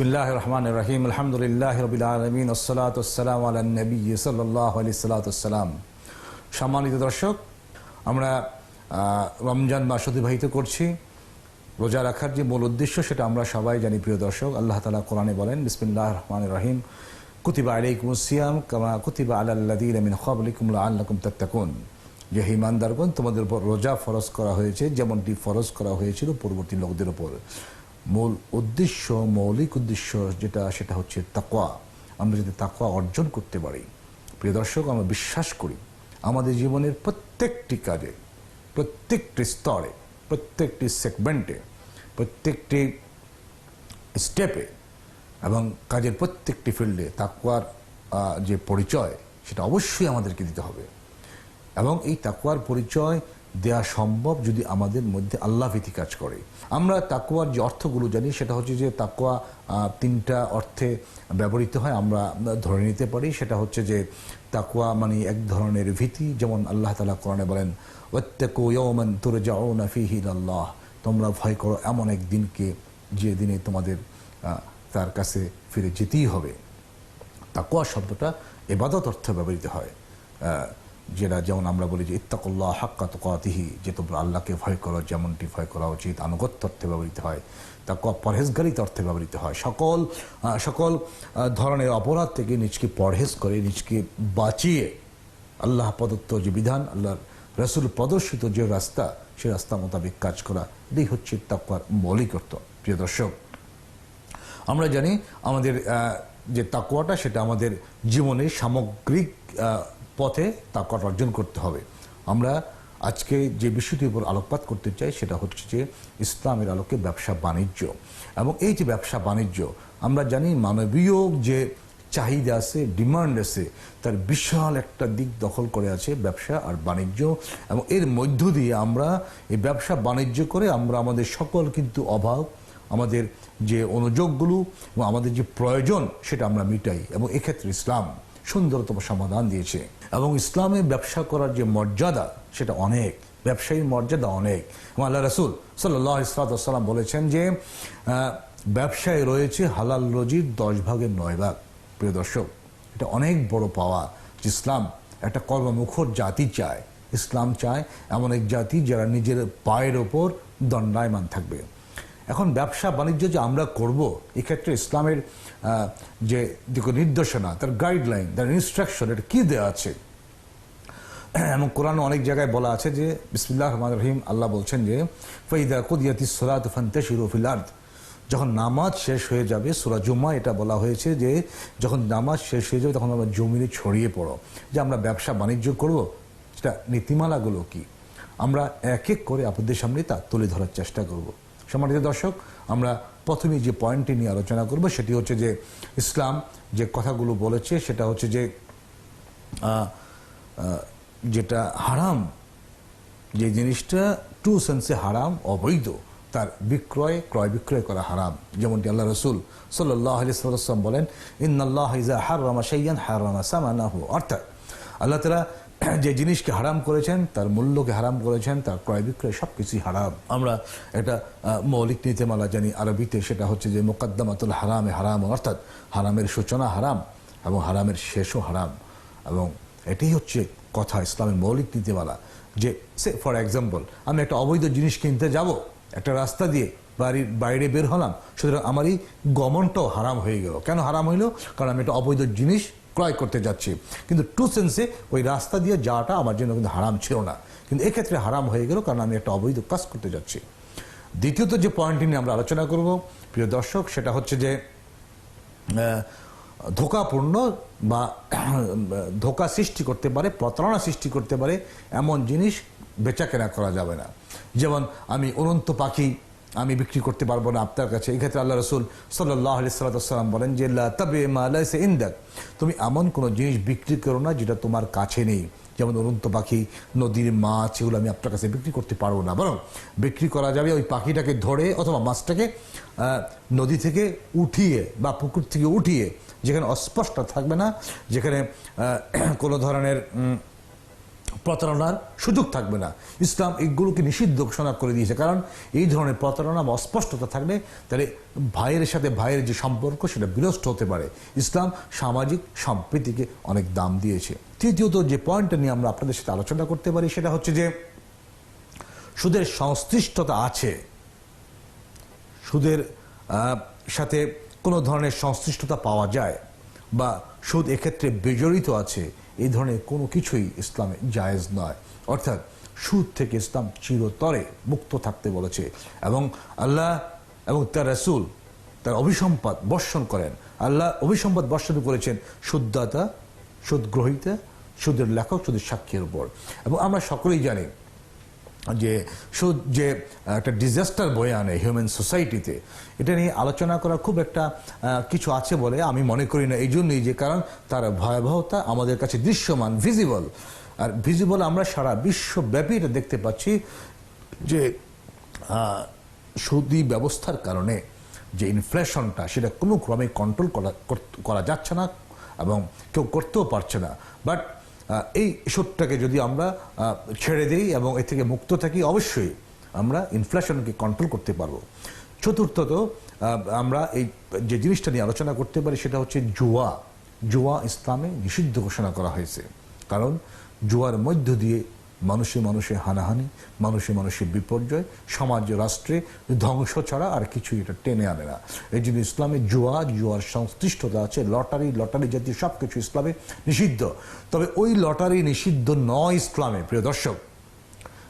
বিসমিল্লাহ রহমান রহিম আলহামদুলিল্লাহ রবিল আলমিন ওসলাতাম আলা নবী সাল্লাহ আলি সাল্লাতাম সম্মানিত দর্শক, আমরা রমজান মাস অতিবাহিত করছি। রোজা রাখার যে মূল উদ্দেশ্য, সেটা আমরা সবাই জানি, প্রিয় দর্শক। আল্লাহ তালা কোরআনে বলেন বিসমিল্লাহ রহমান রহিম কুতিবা আলাইকুম সিয়াম কামা কুতিবা আলাল্লাদিন আমিন খাবলিকুম আল্লাকুম তাত্তাকুন। যে হিমানদারগণ তোমাদের উপর রোজা ফরজ করা হয়েছে, যেমনটি ফরজ করা হয়েছিল পূর্ববর্তী লোকদের উপর। মূল উদ্দেশ্য, মৌলিক উদ্দেশ্য যেটা, সেটা হচ্ছে তাকোয়া আমরা যদি তাকোয়া অর্জন করতে পারি, প্রিয় দর্শক, আমরা বিশ্বাস করি আমাদের জীবনের প্রত্যেকটি কাজে, প্রত্যেকটি স্তরে, প্রত্যেকটি সেগমেন্টে, প্রত্যেকটি স্টেপে এবং কাজের প্রত্যেকটি ফিল্ডে তাকুয়ার যে পরিচয়, সেটা অবশ্যই আমাদেরকে দিতে হবে। এবং এই তাকুয়ার পরিচয় দেয়া সম্ভব যদি আমাদের মধ্যে আল্লাহ ভীতি কাজ করে। আমরা তাকুয়ার যে অর্থগুলো জানি, সেটা হচ্ছে যে তাকুয়া তিনটা অর্থে ব্যবহৃত হয়, আমরা ধরে নিতে পারি। সেটা হচ্ছে যে তাকুয়া মানে এক ধরনের ভীতি, যেমন আল্লাহ তালা কোরআনে বলেন, ওয়াত্তাকু ইয়াওমান তুরজাউনা ফীহি ইলাল্লাহ। তোমরা ভয় করো, এমন এক দিনকে যে দিনে তোমাদের তার কাছে ফিরে যেতেই হবে। তাকুয়া শব্দটা এবাদত অর্থে ব্যবহৃত হয়। যেটা যেমন আমরা বলি যে ইত্তাকুল্লাহ হাক্কা তোকাতিহি, যে তোমরা আল্লাহকে ভয় করো, যেমনটি ভয় করা উচিত, আনুগত্য অর্থে ব্যবহৃত হয় তাকুয়া পরহেজগারিত অর্থে ব্যবহৃত হয়। সকল সকল ধরনের অপরাধ থেকে নিজকে পরহেজ করে, নিজকে বাঁচিয়ে আল্লাহ প্রদত্ত যে বিধান আল্লাহ রসুল প্রদর্শিত যে রাস্তা, সে রাস্তা মোতাবেক কাজ করা, এটাই হচ্ছে তাকুয়ার মৌলিক অর্থ। প্রিয় দর্শক, আমরা জানি আমাদের যে তাকুয়াটা সেটা আমাদের জীবনের সামগ্রিক পথে তাকুয়াটা অর্জন করতে হবে। আমরা আজকে যে বিষয়টির উপর আলোকপাত করতে চাই, সেটা হচ্ছে যে ইসলামের আলোকে ব্যবসা বাণিজ্য। এবং এই যে ব্যবসা বাণিজ্য, আমরা জানি মানবীয় যে চাহিদা আছে, ডিমান্ড আছে, তার বিশাল একটা দিক দখল করে আছে ব্যবসা আর বাণিজ্য। এবং এর মধ্য দিয়ে আমরা এই ব্যবসা বাণিজ্য করে আমরা আমাদের সকল কিন্তু অভাব, আমাদের যে অনুযোগগুলো এবং আমাদের যে প্রয়োজন, সেটা আমরা মিটাই। এবং এক্ষেত্রে ইসলাম সুন্দরতম সমাধান দিয়েছে। এবং ইসলামে ব্যবসা করার যে মর্যাদা, সেটা অনেক। ব্যবসায়ীর মর্যাদা অনেক। এবং আল্লাহ রসুল সাল্লাহ ইসলাতাম বলেছেন যে ব্যবসায় রয়েছে হালাল রজির দশ ভাগের নয় ভাগ। প্রিয় দর্শক, এটা অনেক বড় পাওয়া যে ইসলাম একটা কর্মমুখর জাতি চায়। ইসলাম চায় এমন এক জাতি যারা নিজের পায়ের ওপর দণ্ডায়মান থাকবে। এখন ব্যবসা বাণিজ্য যে আমরা করব, এক্ষেত্রে ইসলামের যে দিক নির্দেশনা, তার গাইডলাইন তার ইনস্ট্রাকশন এটা কী দেওয়া আছে? এবং কোরআন অনেক জায়গায় বলা আছে যে, বিসমিল্লাহ রহমান রহিম, আল্লাহ বলছেন যে ফৈদা কুদিয়াতি সুরাত ফান্তাশিরু ফিল আরদ। যখন নামাজ শেষ হয়ে যাবে, সুরা জুম্মা, এটা বলা হয়েছে যে, যখন নামাজ শেষ হয়ে যাবে, তখন আমরা জমিনে ছড়িয়ে পড়ো। যে আমরা ব্যবসা বাণিজ্য করব, সেটা নীতিমালাগুলো কি? আমরা এক এক করে আপনাদের সামনে তা তুলে ধরার চেষ্টা করব। সম্মানিত দর্শক, আমরা প্রথমে যে পয়েন্টটি নিয়ে আলোচনা করব, সেটি হচ্ছে যে ইসলাম যে কথাগুলো বলেছে, সেটা হচ্ছে যে যেটা হারাম, যে জিনিসটা টু সেন্সে হারাম, অবৈধ, তার বিক্রয়, ক্রয় বিক্রয় করা হারাম। যেমনটি আল্লাহ রসুল সাল্লাহ বলেন ইন্নআল্লাহ হার রামা সাইয়ান হার রামা সামানাহু। অর্থাৎ আল্লাহ তালা যে জিনিসকে হারাম করেছেন, তার মূল্যকে হারাম করেছেন, তার ক্রয় বিক্রয় সব কিছুই হারাম। আমরা একটা মৌলিক নীতিমালা জানি আরবিতে, সেটা হচ্ছে যে মোকদ্দমাতুল হারামে হারাম, অর্থাৎ হারামের সূচনা হারাম এবং হারামের শেষও হারাম। এবং এটাই হচ্ছে কথা, ইসলামের মৌলিক নীতিমালা। যে, সে ফর এক্সাম্পল আমি একটা অবৈধ জিনিস কিনতে যাব, একটা রাস্তা দিয়ে বাড়ির বাইরে বের হলাম, সুতরাং আমার এই গমনটাও হারাম হয়ে গেল। কেন হারাম হইল? কারণ আমি একটা অবৈধ জিনিস ক্রয় করতে যাচ্ছি। কিন্তু টু সেন্সে ওই রাস্তা দিয়ে যাওয়াটা আমার জন্য কিন্তু হারাম ছিল না। কিন্তু এক্ষেত্রে হারাম হয়ে গেল কারণ আমি একটা অবৈধ কাজ করতে যাচ্ছি। দ্বিতীয়ত যে পয়েন্টটি নিয়ে আমরা আলোচনা করব, প্রিয় দর্শক, সেটা হচ্ছে যে ধোকাপূর্ণ বা ধোকা সৃষ্টি করতে পারে, প্রতারণা সৃষ্টি করতে পারে, এমন জিনিস বেচা কেনা করা যাবে না। যেমন আমি অনন্ত পাখি আমি বিক্রি করতে পারব না আপনার কাছে। এই ক্ষেত্রে আল্লাহ রসুল সাল্লাহ সাল্লাম বলেন যে ইনদাক। তুমি এমন কোনো জিনিস বিক্রি করো না যেটা তোমার কাছে নেই। যেমন অনন্ত পাখি, নদীর মাছ, এগুলো আমি আপনার কাছে বিক্রি করতে পারব না। বরং বিক্রি করা যাবে ওই পাখিটাকে ধরে অথবা মাছটাকে নদী থেকে উঠিয়ে বা পুকুর থেকে উঠিয়ে, যেখানে অস্পষ্ট থাকবে না, যেখানে কোনো ধরনের প্রতারণার সুযোগ থাকবে না। ইসলাম এগুলোকে নিষিদ্ধ ঘোষণা করে দিয়েছে। কারণ এই ধরনের প্রতারণা বা অস্পষ্টতা থাকলে তাহলে ভাইয়ের সাথে ভাইয়ের যে সম্পর্ক সেটা বিনষ্ট হতে পারে। ইসলাম সামাজিক সম্প্রীতিকে অনেক দাম দিয়েছে। তৃতীয়ত যে পয়েন্টটা নিয়ে আমরা আপনাদের সাথে আলোচনা করতে পারি সেটা হচ্ছে যে, সুদের সংশ্লিষ্টতা আছে। সুদের সাথে কোনো ধরনের সংশ্লিষ্টতা পাওয়া যায় বা সুদ এক্ষেত্রে বিজড়িত আছে। এই ধরনের কোনো কিছুই ইসলামে জায়েজ নয়। অর্থাৎ সুদ থেকে ইসলাম চিরতরে মুক্ত থাকতে বলেছে এবং আল্লাহ এবং তার রাসুল তার অভিসম্পাদ বর্ষণ করেন। আল্লাহ অভিসম্পাদ বর্ষণ করেছেন সুদদাতা সুদ গ্রহিতা সুদের লেখক, সুদের সাক্ষীর উপর। এবং আমরা সকলেই জানি যে সুদ যে একটা ডিজাস্টার বয়ে আনে হিউম্যান সোসাইটিতে এটা নিয়ে আলোচনা করা খুব একটা কিছু আছে বলে আমি মনে করি না। এই জন্যই যে কারণ, তার ভয়াবহতা আমাদের কাছে দৃশ্যমান ভিজিবল আর ভিজিবল আমরা সারা বিশ্বব্যাপী এটা দেখতে পাচ্ছি যে সুদি ব্যবস্থার কারণে যে ইনফ্লেশনটা সেটা কোনো ক্রমে কন্ট্রোল কর- করা যাচ্ছে না এবং কেউ করতেও পারছে না। বাট এই সত্যটাকে যদি আমরা ছেড়ে দিই এবং এ থেকে মুক্ত থাকি, অবশ্যই আমরা ইনফ্লেশনকে কন্ট্রোল করতে পারব। চতুর্থত আমরা এই যে জিনিসটা নিয়ে আলোচনা করতে পারি সেটা হচ্ছে জুয়া। জুয়া ইসলামে নিষিদ্ধ ঘোষণা করা হয়েছে। কারণ জুয়ার মধ্য দিয়ে মানুষে মানুষে হানাহানি, মানুষে মানুষের বিপর্যয়, সমাজ, রাষ্ট্রে ধ্বংস ছাড়া আর কিছু এটা টেনে আনে না। এই জন্য ইসলামে জুয়া, জুয়ার সংশ্লিষ্টতা আছে। লটারি লটারি জাতীয় সব কিছু ইসলামে নিষিদ্ধ। তবে ওই লটারি নিষিদ্ধ নয় ইসলামে, প্রিয় দর্শক।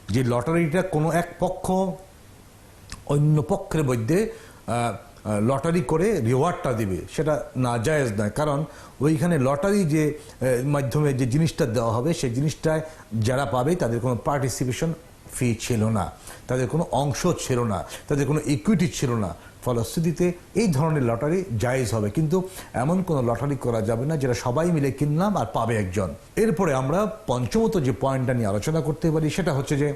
যে লটারিটা কোনো এক পক্ষ অন্য পক্ষের মধ্যে লটারি করে রিওয়ার্ডটা দেবে। সেটা না জায়েজ নয়। কারণ ওইখানে লটারি যে মাধ্যমে যে জিনিসটা দেওয়া হবে, সেই জিনিসটায় যারা পাবে, তাদের কোনো পার্টিসিপেশন ফি ছিল না। তাদের কোনো অংশ ছিল না। তাদের কোনো ইকুইটি ছিল না। ফলশ্রুতিতে এই ধরনের লটারি জায়েজ হবে। কিন্তু এমন কোনো লটারি করা যাবে না যেটা সবাই মিলে কিনলাম আর পাবে একজন। এরপরে আমরা পঞ্চমত যে পয়েন্টটা নিয়ে আলোচনা করতে পারি, সেটা হচ্ছে যে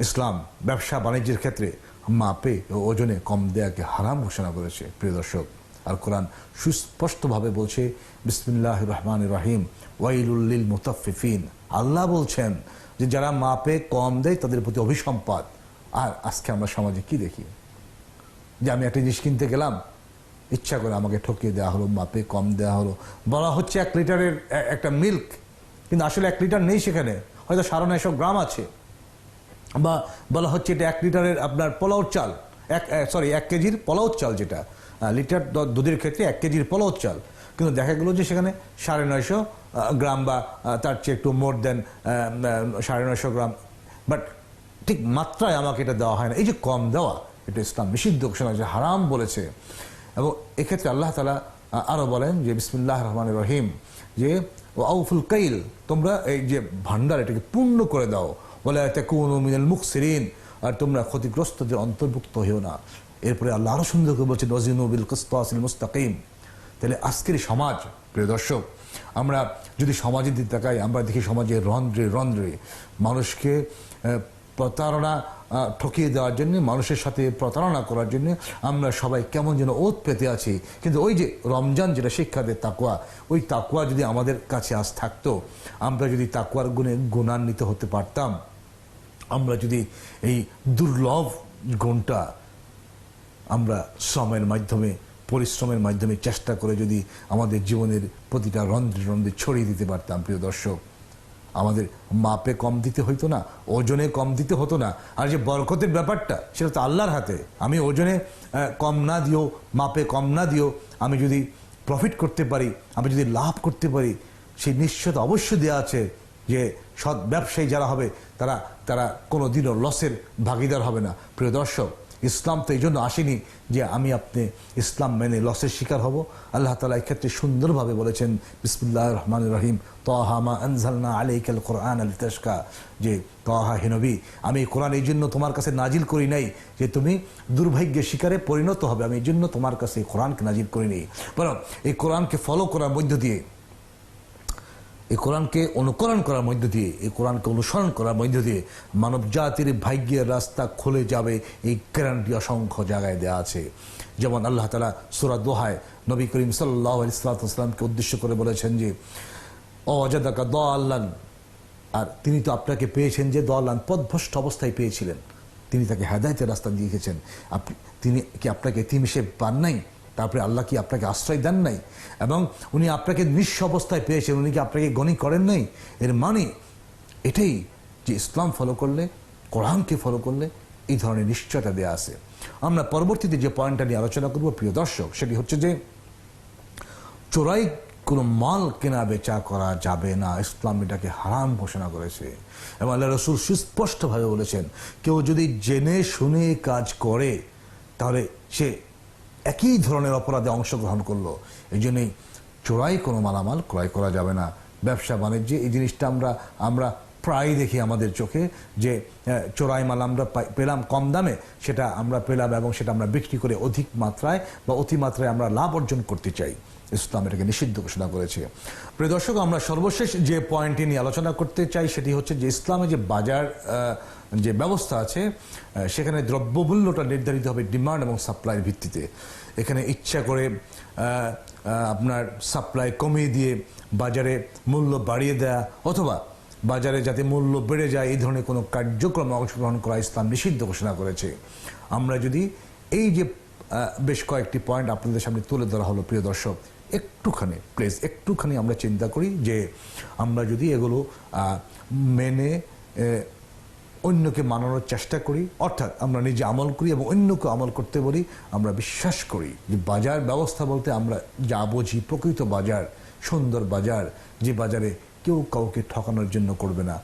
ইসলাম, ব্যবসা, বাণিজ্যের ক্ষেত্রে। মাপে ও ওজনে কম দেয়াকে হারাম ঘোষণা করেছে। প্রিয় দর্শক, আর কোরআন সুস্পষ্টভাবে বলছে বিসমিল্লাহ রহমান রাহিম ওয়াইলুল্লিল মুতাফিফিন আল্লাহ বলছেন যে, যারা মাপে কম দেয়, তাদের প্রতি অভিসম্পাদ আর আজকে আমরা সমাজে কি দেখি? যে আমি একটা জিনিস কিনতে গেলাম, ইচ্ছা করে আমাকে ঠকিয়ে দেওয়া হলো, মাপে কম দেওয়া হলো। বলা হচ্ছে এক লিটারের একটা মিল্ক, কিন্তু আসলে এক লিটার নেই সেখানে। হয়তো সাড়ে নয়শো গ্রাম আছে। বা বলা হচ্ছে এটা এক লিটারের আপনার পোলাও চাল। এক সরি এক কেজির পোলাও চাল যেটা। লিটার দুধের ক্ষেত্রে এক কেজির পোলাও চাল। কিন্তু দেখা গেলো যে সেখানে সাড়ে নয়শো গ্রাম বা তার চেয়ে একটু মোর দেন সাড়ে নয়শো গ্রাম। বাট ঠিক মাত্রায় আমাকে এটা দেওয়া হয় না। এই যে কম দেওয়া, এটা ইসলাম নিষিদ্ধ ঘোষণা যে হারাম বলেছে। এবং এক্ষেত্রে আল্লাহ তালা আরও বলেন যে, বিসমুল্লাহ রহমান রহিম, যে ও আউফুল কাইল, তোমরা এই যে ভান্ডার এটাকে পূর্ণ করে দাও। বলে আর তোমরা ক্ষতিগ্রস্তদের অন্তর্ভুক্ত হইও না। এরপরে আল্লাহ আরও সুন্দর করে বলছেন নজিনুবিল কিসতাসিল মুস্তাকিম। তাহলে আজকের সমাজ, প্রিয় দর্শক, আমরা যদি সমাজের দিকে তাকাই, আমরা দেখি সমাজে রন্ধ্রে রন্ধ্রে মানুষকে প্রতারণা ঠকিয়ে দেওয়ার জন্য, মানুষের সাথে প্রতারণা করার জন্য আমরা সবাই কেমন যেন ওত পেতে আছি। কিন্তু ওই যে রমজান যেটা, শিক্ষা দেয় তাকুয়া ওই তাকুয়া যদি আমাদের কাছে আজ থাকতো, আমরা যদি তাকুয়ার গুণে গুণান্বিত হতে পারতাম আমরা যদি এই দুর্লভ গুণটা আমরা শ্রমের মাধ্যমে, পরিশ্রমের মাধ্যমে চেষ্টা করে যদি আমাদের জীবনের প্রতিটা রন্ধ্রে রন্ধ্রে ছড়িয়ে দিতে পারতাম, প্রিয় দর্শক, আমাদের মাপে কম দিতে হইতো না, ওজনে কম দিতে হতো না। আর যে বরকতের ব্যাপারটা, সেটা তো আল্লাহর হাতে। আমি ওজনে কম না দিও, মাপে কম না দিও, আমি যদি প্রফিট করতে পারি, আমি যদি লাভ করতে পারি, সেই নিশ্চয়তা অবশ্যই দেওয়া আছে যে সৎ ব্যবসায়ী যারা হবে, তারা তারা কোনো দিনও লসের ভাগিদার হবে না। প্রিয় দর্শক, ইসলাম তো এই জন্য আসেনি যে আমি আপনি ইসলাম মেনে লসের শিকার হব। আল্লাহ তালা এক্ষেত্রে সুন্দরভাবে বলেছেন বিসমুল্লাহ রহমান রহিম তহামা আনজালনা আলাইকাল কোরআন আল তেশকা যে, তহা হেনবি আমি কোরআন এই জন্য তোমার কাছে নাজিল করি নাই যে তুমি দুর্ভাগ্যের শিকারে পরিণত হবে। আমি এই জন্য তোমার কাছে কোরআনকে নাজিল করি করিনি বরং এই কোরআনকে ফলো করার মধ্য দিয়ে এই কোরআনকে অনুকরণ করার মধ্য দিয়ে, এই কোরআনকে অনুসরণ করার মধ্য দিয়ে মানব জাতির ভাগ্যের রাস্তা খুলে যাবে এই গ্যারান্টি অসংখ্য জায়গায় দেওয়া আছে। যেমন আল্লাহ তালা সুরা দোহায় নবী করিম সাল্লাহ ইসলাতামকে উদ্দেশ্য করে বলেছেন যে, অজাদাকা দ আল্লাহ আর তিনি তো আপনাকে পেয়েছেন যে দলান পদভ্রষ্ট অবস্থায় পেয়েছিলেন। তিনি তাকে হেদায়তের রাস্তা দিয়ে গেছেন আপনি, তিনি কি আপনাকে হিসেবে পান নাই? তারপরে আল্লাহ কি আপনাকে আশ্রয় দেন নাই? এবং উনি আপনাকে নিঃস্ব অবস্থায় পেয়েছেন, উনি কি আপনাকে গণি করেন নাই? এর মানে এটাই যে ইসলাম ফলো করলে, কোরআনকে ফলো করলে এই ধরনের নিশ্চয়তা দেয়া আছে। আমরা পরবর্তীতে যে পয়েন্টটা নিয়ে আলোচনা করব, প্রিয় দর্শক, সেটি হচ্ছে যে চোরাই কোনো মাল কেনা বেচা করা যাবে না। ইসলাম এটাকে হারাম ঘোষণা করেছে। এবং আল্লাহ রসুল সুস্পষ্টভাবে বলেছেন, কেউ যদি জেনে শুনে কাজ করে, তাহলে সে একই ধরনের অপরাধে অংশগ্রহণ করল। এই জন্যই চোরাই কোনো মালামাল ক্রয় করা যাবে না। ব্যবসা বাণিজ্যে এই জিনিসটা আমরা আমরা প্রায় দেখি আমাদের চোখে যে চোরাই মাল আমরা পেলাম কম দামে, সেটা আমরা পেলাম এবং সেটা আমরা বিক্রি করে অধিক মাত্রায় বা অতিমাত্রায় আমরা লাভ অর্জন করতে চাই। ইসলাম এটাকে নিষিদ্ধ ঘোষণা করেছে। প্রিয় দর্শক, আমরা সর্বশেষ যে পয়েন্টটি নিয়ে আলোচনা করতে চাই, সেটি হচ্ছে যে ইসলামে যে বাজার যে ব্যবস্থা আছে সেখানে দ্রব্যমূল্যটা নির্ধারিত হবে ডিমান্ড এবং সাপ্লাইয়ের ভিত্তিতে। এখানে ইচ্ছা করে আপনার সাপ্লাই কমিয়ে দিয়ে বাজারে মূল্য বাড়িয়ে দেয়া অথবা বাজারে যাতে মূল্য বেড়ে যায়, এই ধরনের কোনো কার্যক্রমে অংশগ্রহণ করা ইসলাম নিষিদ্ধ ঘোষণা করেছে। আমরা যদি এই যে বেশ কয়েকটি পয়েন্ট আপনাদের সামনে তুলে ধরা হলো, প্রিয় দর্শক, একটুখানি প্লিজ একটুখানি আমরা চিন্তা করি যে আমরা যদি এগুলো মেনে অন্যকে মানানোর চেষ্টা করি, অর্থাৎ আমরা নিজে আমল করি এবং অন্যকে আমল করতে বলি, আমরা বিশ্বাস করি যে বাজার ব্যবস্থা বলতে আমরা যা বুঝি, প্রকৃত বাজার, সুন্দর বাজার, যে বাজারে কেউ কাউকে ঠকানোর জন্য করবে না,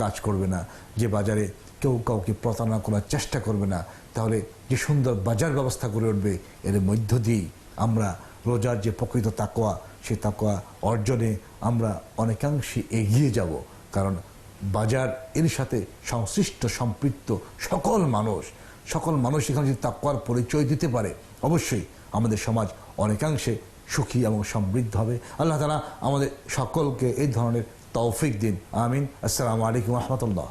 কাজ করবে না, যে বাজারে কেউ কাউকে প্রতারণা করার চেষ্টা করবে না, তাহলে যে সুন্দর বাজার ব্যবস্থা করে উঠবে, এর মধ্য দিয়েই আমরা রোজার যে প্রকৃত তাকোয়া সেই তাকোয়া অর্জনে আমরা অনেকাংশে এগিয়ে যাব। কারণ বাজার, এর সাথে সংশ্লিষ্ট, সম্পৃক্ত সকল মানুষ সকল মানুষ এখানে যদি তাকুয়ার পরিচয় দিতে পারে, অবশ্যই আমাদের সমাজ অনেকাংশে সুখী এবং সমৃদ্ধ হবে। আল্লাহ তালা আমাদের সকলকে এই ধরনের তৌফিক দিন। আমিন। আসসালামু আলাইকুম রহমতুল্লাহ।